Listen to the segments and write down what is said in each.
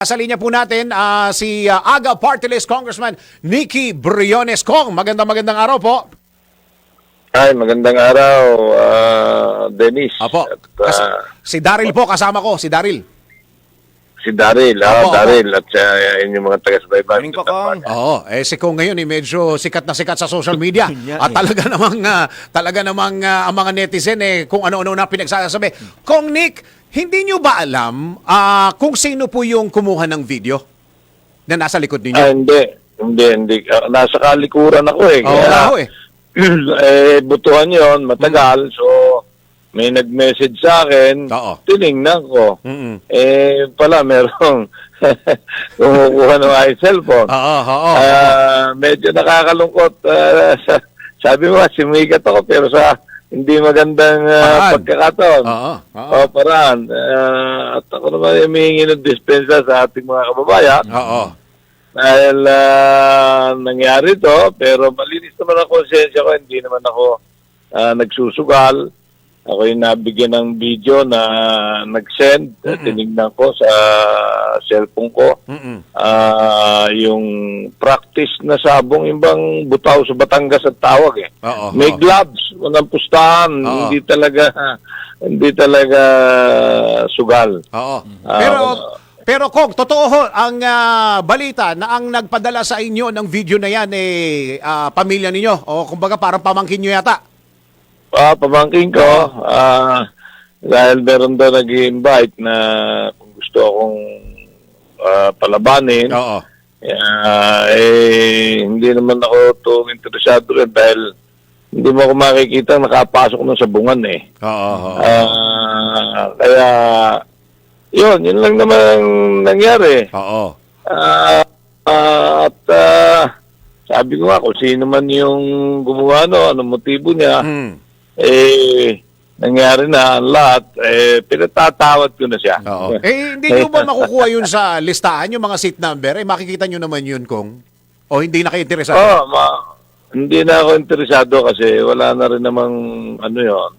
Sa linya po natin ah, si ah, Aga Party List Congressman Nikki Briones Kong. Magandang magandang araw po. Ay, magandang araw, ah, Dennis. Apo. At, Kas- ah, si Daryl po kasama ko, si Daryl. si Daryl, ah, Daryl, at uh, yung mga taga-subaybay. Morning po, Kong. Oo, eh si Kong ngayon eh, medyo sikat na sikat sa social media. At eh. talaga namang ah, talaga namang ah, ang mga netizen eh kung ano-ano na pinagsasabi. Kong Nick, hindi nyo ba alam ah, kung sino po yung kumuha ng video na nasa likod ninyo? Ah, hindi. Hindi, hindi. Ah, nasa kalikuran ako eh. Oo, Kaya, ako eh. eh, butuhan yon matagal. So, may nag-message sa akin. Oo. Tinignan ko. Mm-mm. Eh, pala, merong kumukuha ng aking cellphone. Oo, oo. Ah, medyo nakakalungkot. Sa- sabi mo, sumikat ako pero sa hindi magandang Paraan. pagkakataon. Oo, oo. O, paraan. Ah, at ako naman humihingi ng dispensa sa ating mga kababayan. Oo. Dahil ah, nangyari to, pero malinis naman ang konsensya ko. Hindi naman ako ah, nagsusugal. Ako yung nabigyan ng video na nag-send. Tinignan ko sa cellphone ko. Mm-mm. Ah, yung practice na sabong yung bang butaw sa Batangas at tawag eh. Oo, May oo. gloves, walang pustahan, Oo. hindi talaga hindi talaga sugal. Oo. Ah, Pero pero Kong, totoo ho ang ah, balita na ang nagpadala sa inyo ng video na yan eh ah, pamilya ninyo o kumbaga parang pamangkin nyo yata. Ah, pamangkin ko, ah, dahil meron daw nag-invite na kung gusto akong ah, palabanin, Oo. ah, eh, hindi naman ako itong interesado rin dahil hindi mo ako makikita nakapasok na sa bungan eh. Oo. oo. Ah, kaya, yun, yun lang naman ang nangyari. Oo. Ah, ah, at ah, sabi ko nga kung sino man yung gumawa no, anong motibo niya, Mm. Eh, nangyari na ang lahat, eh, pinatatawad ko na siya. Oo. Eh hindi nyo ba makukuha yun sa listahan yung mga seat number? Eh makikita nyo naman yun Kong. O hindi na kayo interesado? Oo, ma- hindi na ako interesado kasi wala na rin namang ano yon.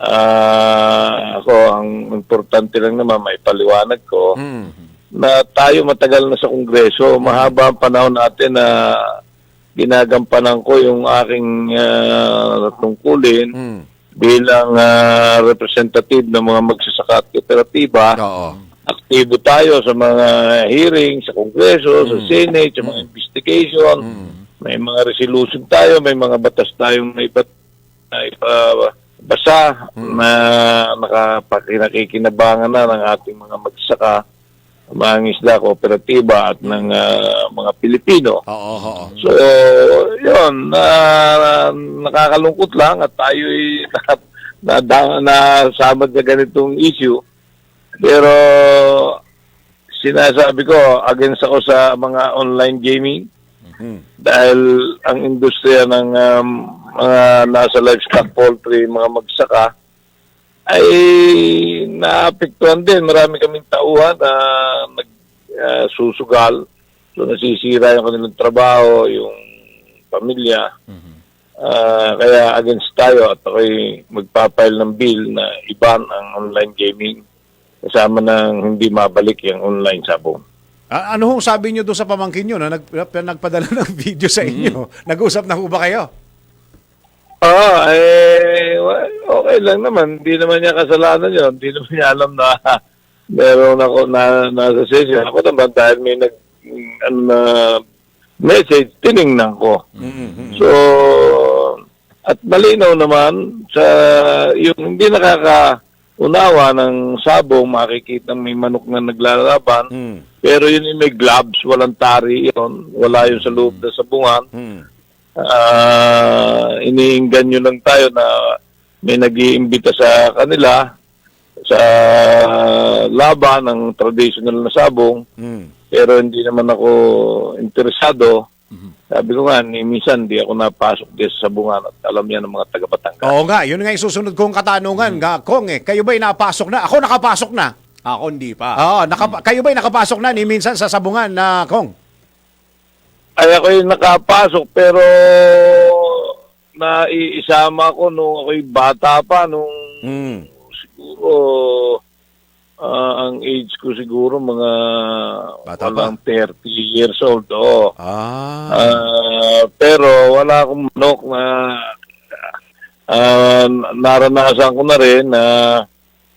Ah, ako, ang importante lang naman, may paliwanag ko. Mm. na tayo matagal na sa Kongreso. Mahaba ang panahon natin na ginagampanan ko yung aking ah, tungkulin Mm. bilang ah, representative ng mga magsasaka at kooperatiba. Oo. Aktibo tayo sa mga hearings sa Kongreso, sa Senate, sa mga investigation. May mga resolution tayo, may mga batas tayong naipat, naipabasa na nakapakinakikinabanga na ng ating mga magsasaka mga isla, kooperatiba at ng ah, mga Pilipino. Oo. Oo. So, yun, na nakakalungkot lang at tayo ay na, na, nasamad na ganitong issue. Pero sinasabi ko, against ako sa mga online gaming Mm. dahil ang industriya ng um, mga nasa livestock poultry, mga magsaka, ay naapektuhan din. Marami kaming tauhan na nagsusugal. so nasisira yung kanilang trabaho, yung pamilya. Ah, kaya against tayo at ako'y magpapile ng bill na iban ang online gaming kasama ng hindi mabalik yung online sabong. Ah, ano hong sabi nyo doon sa pamangkin nyo na nag, na nagpadala ng video sa inyo? Nag-usap na ho ba kayo? Oo, eh, wa- okay lang naman. Hindi naman niya kasalanan yun. Hindi naman niya alam na meron ako na nasa session. Ako naman dahil may nag, ano na, message, tiningnan ko. So, at malinaw naman sa yung hindi nakakaunawa ng sabong, makikita may manok na naglalaban. Mm. Pero yun yung may gloves, walang tari yun. Wala yun sa loob na sabungan Mm. ah iniinggan lang tayo na may nag-iimbita sa kanila sa laban ng traditional na sabong Mm. pero hindi naman ako interesado sabi ko nga ni minsan di ako napasok din sa sabungan at alam yan ng mga taga Batangas Oo nga, yun nga yung susunod kong katanungan. Nga, Kong eh, kayo ba'y napasok na? Ako nakapasok na. Ako hindi pa. Oo, nakapa- kayo ba'y nakapasok na ni minsan sa sabungan na Kong? ay ako yung nakapasok pero naiisama ko nung ako'y bata pa nung Mm. Siguro ah, ang age ko siguro mga Bata walang 30 years old. Oo. Ah. Ah, pero wala akong manok na ah, naranasan ko na rin na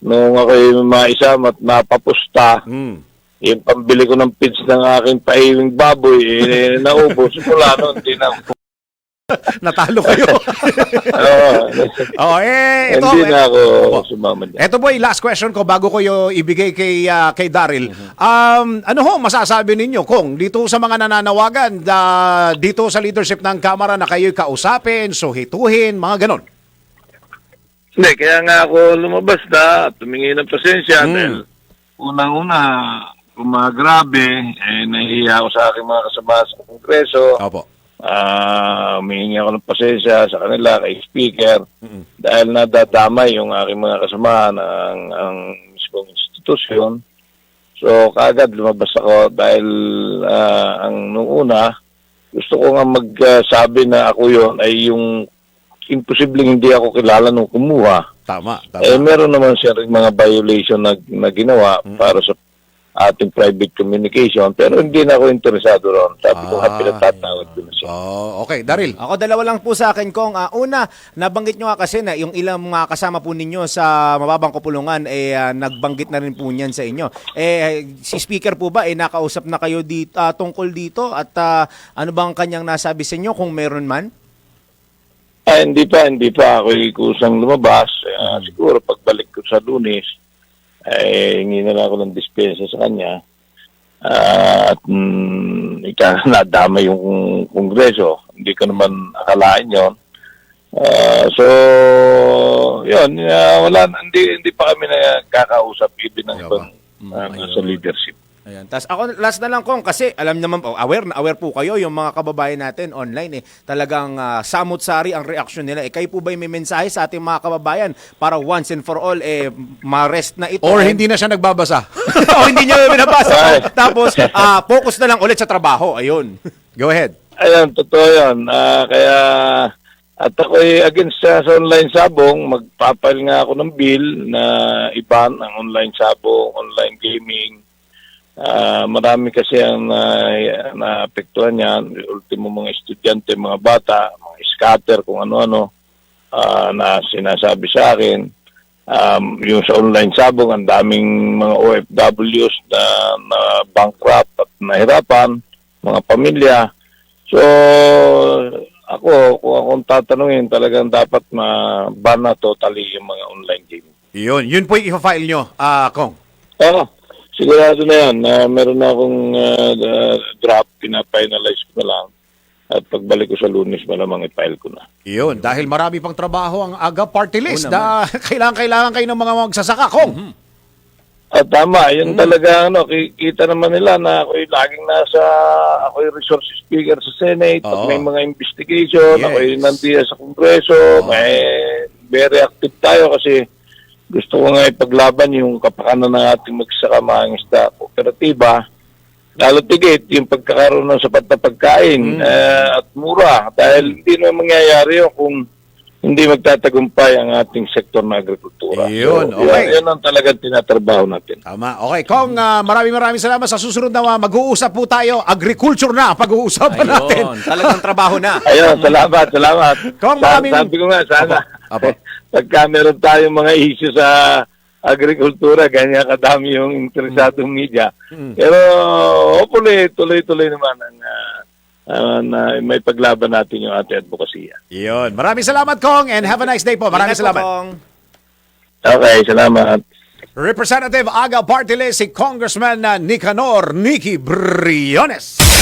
nung ako'y maisam at napapusta, Hmm. yung pambili ko ng pits ng aking paiwing baboy, eh, naubos. Mula noon, hindi na ako. Natalo kayo. Oo. oh, eh, ito. hindi na ako Opo. sumama dyan. Ito boy, last question ko bago ko yung ibigay kay ah, kay Daryl. Um, ano ho masasabi ninyo kung dito sa mga nananawagan da, dito sa leadership ng Kamara na kayo'y kausapin, suhituhin, mga ganon? Hindi, kaya nga ako lumabas na at tumingi ng pasensya Hmm. dahil unang-una, kung mga grabe, eh, nahihiya ako sa aking mga kasama sa Kongreso. Opo. Ah, humihingi ako ng pasensya sa kanila, kay Speaker, dahil nadadamay yung aking mga kasama ng ang mismong institusyon. So, kaagad lumabas ako dahil ah, ang nung una, gusto ko nga magsabi na ako yon ay yung imposibleng hindi ako kilala nung kumuha. Tama, tama. Eh, meron naman siya rin mga violation na, na ginawa para sa ating private communication pero hindi na ako interesado ron. Sabi ko Ah. nga pinatatawad ko na siya. Oh, okay, Daryl. Ako dalawa lang po sa akin kong ah, una nabanggit nyo nga kasi na yung ilang mga kasama po ninyo sa mababang kupulungan eh ah, nagbanggit na rin po niyan sa inyo. Eh si speaker po ba eh nakausap na kayo dito tungkol dito at ah, ano bang kanyang nasabi sa inyo kung meron man? Ah, hindi pa, hindi pa ako kusang lumabas. Ah, Siguro pagbalik ko sa lunes, eh, hingi na lang ako ng dispensa sa kanya. Ah, at mm, ika nadama yung kongreso. Hindi ko naman akalain yon. Ah, so, yun, ah, wala, hindi, hindi pa kami nakakausap even ng ibang ba? ah, nasa leadership. Ayan. Tapos ako last na lang kong kasi alam naman po aware na aware po kayo yung mga kababayan natin online eh talagang ah, samot-sari ang reaction nila. Eh kayo po ba may mensahe sa ating mga kababayan para once and for all eh ma-rest na ito? Or And- hindi na siya nagbabasa. o hindi niya binabasa. Ay. Tapos ah, focus na lang ulit sa trabaho. Ayun. Go ahead. Ayan, totoo yan. Ah, kaya, at ako'y against sa, sa online sabong, magpapile nga ako ng bill na iban ang online sabong, online gaming. Ah, marami kasi ang na, naapektuhan yan. Ultimo mga estudyante, mga bata, mga scatter, kung ano-ano, ah, na sinasabi sa akin. Um, yung sa online sabong, ang daming mga OFWs na, na bankrupt at nahirapan, mga pamilya. So, ako, kung akong tatanungin, talagang dapat ma-ban na totally yung mga online gaming. Yun, yun po yung i-file nyo, ah, Kong. Oo, sigurado na yan. na meron na akong ah, ah, draft, pina-finalize ko na lang. At pagbalik ko sa lunes, malamang i-file ko na. Yun, dahil marami pang trabaho ang AGA party list. Da, kailangan, kailangan kayo ng mga magsasaka, Kong. At tama, yun talaga, ano, ki- kita naman nila na ako'y laging nasa, ako'y resource speaker sa Senate, pag may mga investigation, Yes. ako'y nandiyan sa Kongreso, may very active tayo kasi gusto ko nga ipaglaban yung kapakanan ng ating magsaka mga isda kooperatiba. Lalo tigit yung pagkakaroon ng sapat na pagkain eh, at mura dahil hindi naman mangyayari yun kung hindi magtatagumpay ang ating sektor ng agrikultura. Yun, So, okay. Yan, yan ang talagang tinatrabaho natin. Tama. Okay, Kong, ah, maraming maraming salamat. Sa susunod na ah, mag-uusap po tayo. Agriculture na pag-uusapan natin. Ayun. Talagang trabaho na. Ayun, salamat, salamat. Kung Sa- maraming- Sabi ko nga, sana, Apo, apo. pagka meron tayong mga issue sa agrikultura, ganyan kadami yung interesadong media. Hmm. Pero, hopefully, tuloy-tuloy naman ang ah, ah, na may paglaban natin yung ating advokasya. Yun. Maraming salamat, Kong, and have a nice day po. Maraming salamat. Kong. Okay, salamat. Representative Aga Party List, si Congressman na Nicanor Nicky Briones.